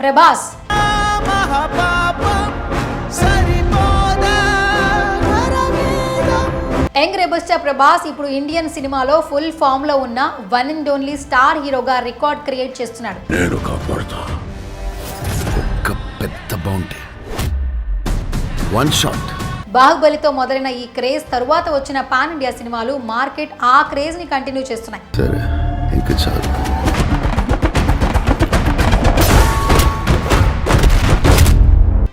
Prabhas. Young rebel star Prabhas ఇప్పుడు Indian సినిమాలో full ఫామ్లో ఉన్న వన్ అండ్ ఓన్లీ స్టార్ హీరోగా రికార్డ్ క్రియేట్ చేస్తున్నాడు. నేను కాపాడుతా. ఒక్క పెద్ద బౌంటీ వన్ షాట్ బాహుబలితో మొదలైన ఈ క్రేజ్ తరువాత వచ్చిన పాన్ ఇండియా సినిమాలు మార్కెట్ ఆ క్రేజ్ని కంటిన్యూ చేస్తున్నాయి. సరే ఇంక చాలు.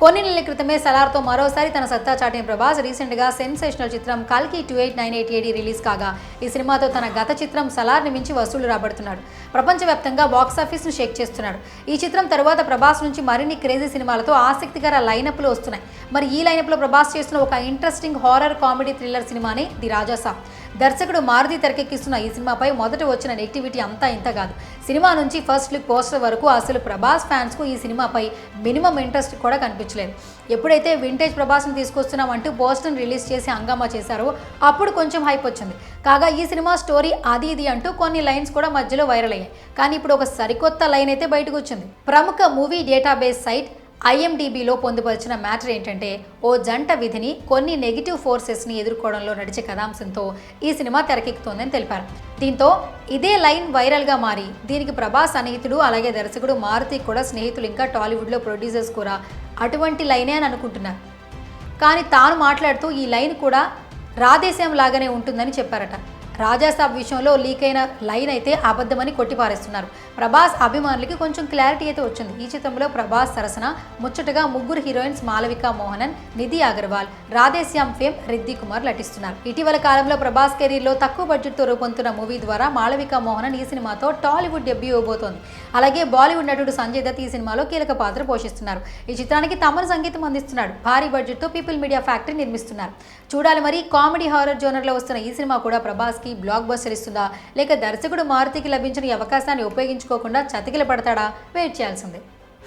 కొన్ని నెలల క్రితమే సలార్తో మరోసారి తన సత్తా చాటిన ప్రభాస్ రీసెంట్గా సెన్సేషనల్ చిత్రం కల్కి two eight nine eight AD release కాగా ఈ సినిమాతో తన గత చిత్రం సలార్ని మించి వసూలు రాబడుతున్నాడు. ప్రపంచవ్యాప్తంగా బాక్సాఫీస్ను షేక్ చేస్తున్నాడు. ఈ చిత్రం తర్వాత ప్రభాస్ నుంచి మరిన్ని క్రేజీ సినిమాలతో ఆసక్తికర లైనప్లు వస్తున్నాయి. మరి ఈ లైనప్లో ప్రభాస్ చేస్తున్న ఒక ఇంట్రెస్టింగ్ హారర్ కామెడీ థ్రిల్లర్ సినిమాని ది రాజాసా దర్శకుడు మారుతి తెరకెక్కిస్తున్న ఈ సినిమాపై మొదట వచ్చిన నెగిటివిటీ అంతా ఇంత కాదు. సినిమా నుంచి ఫస్ట్ లుక్ పోస్టర్ వరకు అసలు ప్రభాస్ ఫ్యాన్స్కు ఈ సినిమాపై మినిమం ఇంట్రెస్ట్ కూడా అనిపించలేదు ఎప్పుడైతే వింటేజ్ ప్రభాస్ని తీసుకొస్తున్నామంటూ బోస్టన్ రిలీజ్ చేసి హంగామా చేశారో అప్పుడు కొంచెం హైప్ వచ్చింది. కాగా ఈ సినిమా స్టోరీ అది ఇది అంటూ కొన్ని లైన్స్ కూడా మధ్యలో వైరల్ అయ్యాయి. కానీ ఇప్పుడు ఒక సరికొత్త లైన్ అయితే బయటకు వచ్చింది. ప్రముఖ మూవీ డేటాబేస్ సైట్ ఐఎండిబిలో పొందుపరిచిన మ్యాటర్ ఏంటంటే ఓ జంట విధిని కొన్ని నెగిటివ్ ఫోర్సెస్ని ఎదుర్కోవడంలో నడిచే కథాంశంతో ఈ సినిమా తెరకెక్కుతోందని తెలిపారు. దీంతో ఇదే లైన్ వైరల్గా మారి దీనికి ప్రభాస్ సన్నిహితుడు అలాగే దర్శకుడు మారుతి కూడా స్నేహితులు ఇంకా టాలీవుడ్లో ప్రొడ్యూసర్స్ కూడా అటువంటి లైనే అని అనుకుంటున్నారు. కానీ తాను మాట్లాడుతూ ఈ లైన్ కూడా రాధేశ్యాం లాగానే ఉంటుందని చెప్పారట. రాజాసాబ్ విషయంలో లీక్ అయిన లైన్ అయితే అబద్ధమని కొట్టిపారేస్తున్నారు. ప్రభాస్ అభిమానులకి కొంచెం క్లారిటీ అయితే వచ్చింది. ఈ చిత్రంలో ప్రభాస్ సరసన ముచ్చటగా ముగ్గురు హీరోయిన్స్ మాలవిక మోహనన్ నిధి అగర్వాల్ రాధేశ్యామ్ ఫేమ్ రిద్ది కుమార్ నటిస్తున్నారు. ఇటీవల కాలంలో ప్రభాస్ కెరీర్లో తక్కువ బడ్జెట్తో రూపొందుతున్న మూవీ ద్వారా మాలవిక మోహనన్ ఈ సినిమాతో టాలీవుడ్ డెబ్యూ ఇవ్వబోతోంది. అలాగే బాలీవుడ్ నటుడు సంజయ్ దత్ ఈ సినిమాలో కీలక పాత్ర పోషిస్తున్నారు. ఈ చిత్రానికి తమను సంగీతం అందిస్తున్నాడు. భారీ బడ్జెట్తో పీపుల్ మీడియా ఫ్యాక్టరీ నిర్మిస్తున్నారు. చూడాలి మరి కామెడీ హారర్ జోనర్లో వస్తున్న ఈ సినిమా కూడా ప్రభాస్కి బ్లాక్ బస్టర్ ఇస్తుందా? లేక దర్శకుడు మారుతికి లభించిన ఈ అవకాశాన్ని ఉపయోగించుకోకుండా చతికిల పడతాడా వెయిట్ చేయాల్సిందే.